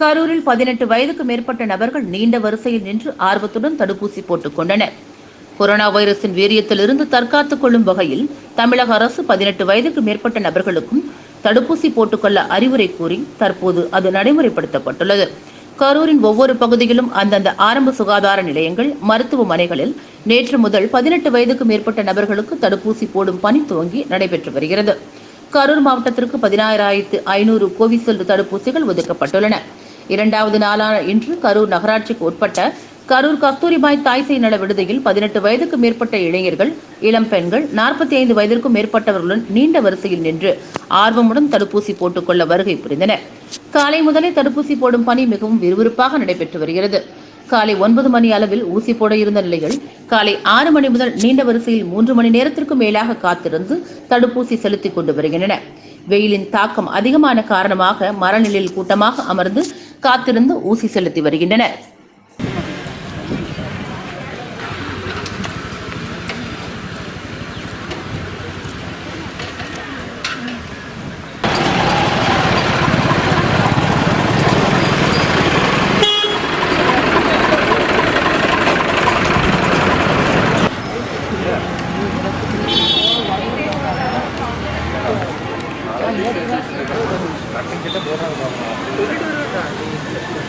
கரூரில் பதினெட்டு வயதுக்கு மேற்பட்ட நபர்கள் நீண்ட வரிசையில் நின்று ஆர்வத்துடன் தடுப்பூசி போட்டுக் கொண்டனர். கொரோனா வைரஸின் வீரியத்திலிருந்து தற்காத்துக் கொள்ளும் வகையில் தமிழக அரசு பதினெட்டு வயதுக்கு மேற்பட்ட நபர்களுக்கும் தடுப்பூசி போட்டுக்கொள்ள அறிவுரை கூறி தற்போது அது நடைமுறைப்படுத்தப்பட்டுள்ளது. கரூரின் ஒவ்வொரு பகுதியிலும் அந்தந்த ஆரம்ப சுகாதார நிலையங்கள் மருத்துவமனைகளில் நேற்று முதல் பதினெட்டு வயதுக்கு மேற்பட்ட நபர்களுக்கு தடுப்பூசி போடும் பணி துவங்கி நடைபெற்று வருகிறது. கரூர் மாவட்டத்திற்கு பதினாயிரத்து ஐநூறு கோவிஷீல்டு தடுப்பூசிகள் ஒதுக்கப்பட்டுள்ளன. இரண்டாவது நாளான இன்று கரூர் நகராட்சிக்கு உட்பட்ட கரூர் கஸ்தூரிபாய் தாய்சை நல விடுதியில் பதினெட்டு வயதுக்கு மேற்பட்ட இளைஞர்கள் இளம் பெண்கள் நாற்பத்தி ஐந்து வயதிற்கும் மேற்பட்டவர்களுடன் நீண்ட வரிசையில் நின்று ஆர்வமுடன் தடுப்பூசி போட்டுக்கொள்ள வருகை புரிந்தனர். காலை முதலே தடுப்பூசி போடும் பணி மிகவும் விறுவிறுப்பாக நடைபெற்று வருகிறது. காலை ஒன்பது மணி அளவில் ஊசி போட இருந்த நிலையில் காலை ஆறு மணி முதல் நீண்ட வரிசையில் மூன்று மணி நேரத்திற்கு மேலாக காத்திருந்து தடுப்பூசி செலுத்திக் கொண்டு வருகின்றனர். வெயிலின் தாக்கம் அதிகமான காரணமாக மரநிலையில் கூட்டமாக அமர்ந்து காத்திருந்து ஊசி செலுத்தி வருகின்றனர். ஆறு போடுறாங்க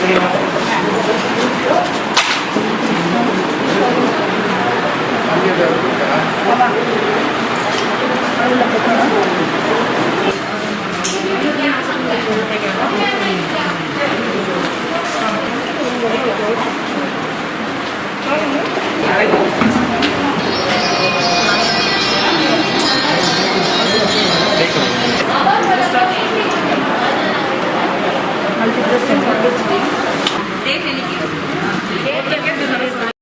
สวัสดีครับ